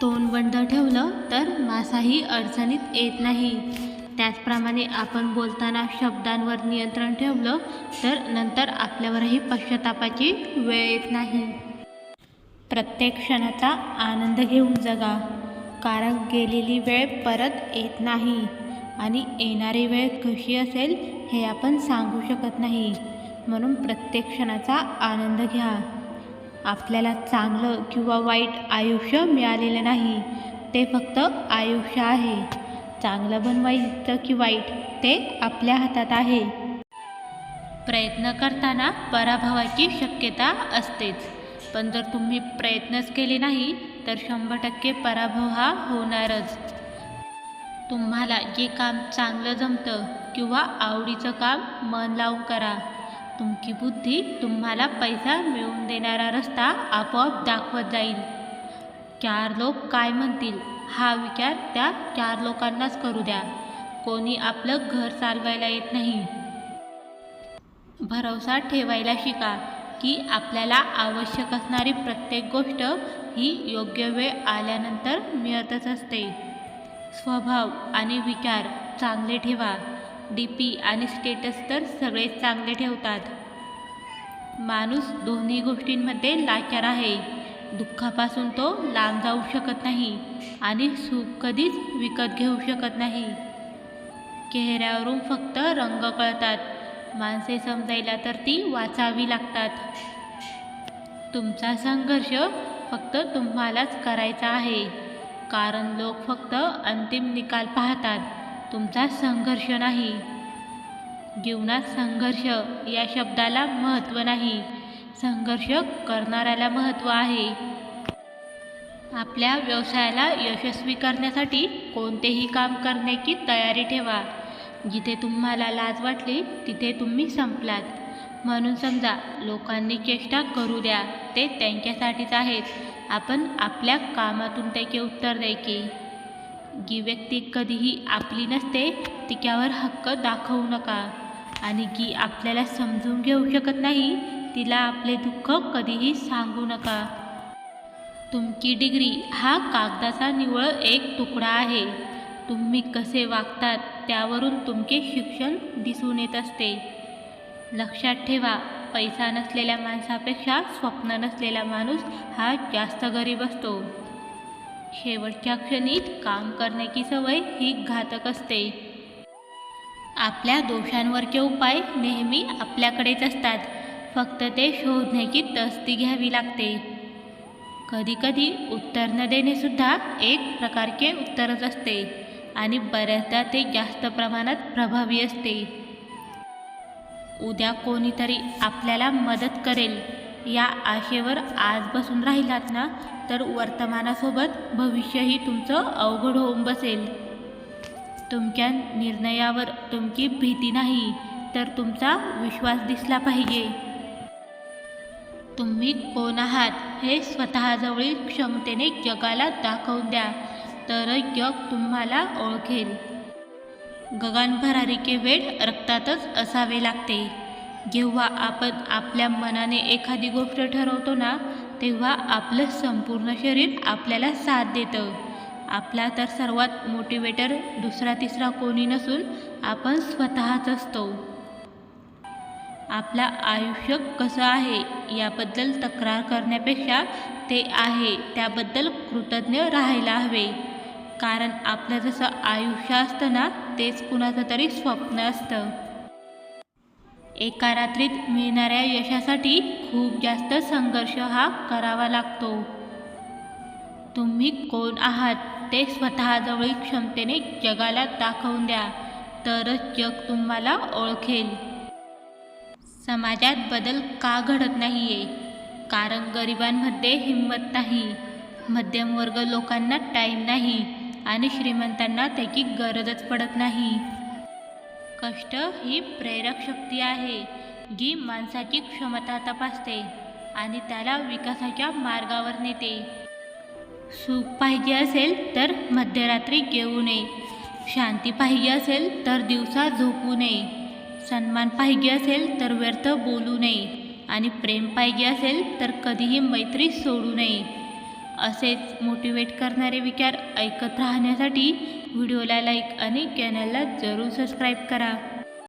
तोंड ठेवलं तर मासाही अडचणीत येत नाही. त्याचप्रमाणे आपण बोलताना शब्दांवर नियंत्रण ठेवलं तर नंतर आपल्यावरही पश्चातापाची वेळ येत नाही. प्रत्येक क्षणाचा आनंद घेऊन जगा. कारण गेलेली वेळ परत येत नाही आणि येणारी वेळ कशी असेल हे आपण सांगू शकत नाही. म्हणून प्रत्येक क्षणाचा आनंद घ्या. आपल्याला चांगलं किंवा वाईट आयुष्य मिळालेलं नाही. ते फक्त आयुष्य आहे. चांगलं बनवायचं की वाईट ते आपल्या हातात आहे. प्रयत्न करताना पराभवाची शक्यता असतेच. पण जर तुम्ही प्रयत्नच केले नाही तर शंभर टक्के पराभव हा होणारच. तुम्हाला जे काम चांगलं जमतं किंवा आवडीचं काम मन लावून करा. तुमची बुद्धी तुम्हाला पैसा मिळवून देणारा रस्ता आपोआप दाखवत जाईल. चार लोक काय म्हणतील? हा विचार त्या चार लोकांनाच करू द्या. कोणी आपलं घर चालवायला येत नाही. भरवसा ठेवायला शिका की आपल्याला आवश्यक असणारी प्रत्येक गोष्ट ही योग्य वेळ आल्यानंतर मिळतच असते. स्वभाव आणि विचार चांगले ठेवा. डी पी आणि स्टेटस तर सगळेच चांगले ठेवतात. माणूस दोन्ही गोष्टींमध्ये लाचार आहे. दुःखापासून तो लांब जाऊ शकत नाही आणि सुख कधीच विकत घेऊ शकत नाही. चेहऱ्यावरून फक्त रंग कळतात. माणसे समजायला तर ती वाचावी लागतात. तुमचा संघर्ष फक्त तुम्हालाच करायचा आहे. कारण लोक फक्त अंतिम निकाल पाहतात. तुमचा संघर्ष नाही. जीवनात संघर्ष या शब्दाला महत्त्व नाही. संघर्ष करणाऱ्याला महत्त्व आहे. आपल्या व्यवसायाला यशस्वी करण्यासाठी कोणतेही काम करण्याची तयारी ठेवा. जिथे तुम्हाला लाज वाटली तिथे तुम्ही संपलात. म्हणून समजा लोकांनी चेष्टा करू द्या ते त्यांच्यासाठीच आहेत. आपण आपल्या कामातून त्याचे उत्तर द्यायचे. जी व्यक्ती कधीही आपली नसते तिच्यावर हक्क दाखवू नका. आणि जी आपल्याला समजून घेऊ शकत नाही तिला आपले दुःख कधीही सांगू नका. तुमची डिग्री हा कागदाचा निवळ एक तुकडा आहे. तुम्ही कसे वागतात त्यावरून तुमचे शिक्षण दिसून येत असते. लक्षात ठेवा पैसा नसलेल्या माणसापेक्षा स्वप्न नसलेला माणूस हा जास्त गरीब असतो. शेवटच्या क्षणी काम करण्याची सवय ही घातक असते. आपल्या दोषांवरचे उपाय नेहमी आपल्याकडेच असतात. फक्त ते शोधण्याची तस्ती घ्यावी लागते. कधीकधी उत्तर न देणेसुद्धा एक प्रकारचे उत्तरच असते आणि बऱ्याचदा ते जास्त प्रमाणात प्रभावी असते. उद्या कोणीतरी आपल्याला मदत करेल. या आशेवर आज बसून राहिलात ना तर वर्तमानासोबत भविष्यही तुमचं अवघड होऊन बसेल. तुमच्या निर्णयावर तुमची भीती नाही तर तुमचा विश्वास दिसला पाहिजे. तुम्ही कोण आहात हे स्वतःजवळील क्षमतेने जगाला दाखवून द्या तरच जग तुम्हाला ओळखेल. गगन भरारीचे वेळ रक्तातच असावे लागते. जेव्हा आपण आपल्या मनाने एखादी गोष्ट ठरवतो ना तेव्हा आपलं संपूर्ण शरीर आपल्याला साथ देतं. आपला तर सर्वात मोटिवेटर दुसरा तिसरा कोणी नसून आपण स्वतःच असतो. आपलं आयुष्य कसं आहे याबद्दल तक्रार करण्यापेक्षा ते आहे त्याबद्दल कृतज्ञ राहायला हवे. कारण आपलं जसं आयुष्य असतं ना तेच कुणाचं तरी स्वप्न असतं. एका रात्रीत मिळणाऱ्या यशासाठी खूप जास्त संघर्ष हा करावा लागतो. तुम्ही कोण आहात ते स्वतःजवळील क्षमतेने जगाला दाखवून द्या तरच जग तुम्हाला ओळखेल. समाजात बदल का घडत नाही आहे कारण गरिबांमध्ये हिंमत नाही मध्यमवर्ग लोकांना टाईम नाही आणि श्रीमंतांना त्याची गरजच पडत नाही. कष्ट ही प्रेरक शक्ती आहे जी माणसाची क्षमता तपासते आणि त्याला विकासाच्या मार्गावर नेते. सुख पाहिजे असेल तर मध्यरात्री घेऊ नये. शांती पाहिजे असेल तर दिवसा झोपू नये. सन्मान पाहिजे असेल तर व्यर्थ बोलू नये आणि प्रेम पाहिजे असेल तर कधीही मैत्री सोडू नये. असेच मोटिवेट करणारे विचार ऐकत राहण्यासाठी व्हिडिओला लाईक आणि चॅनलला जरूर सबस्क्राईब करा.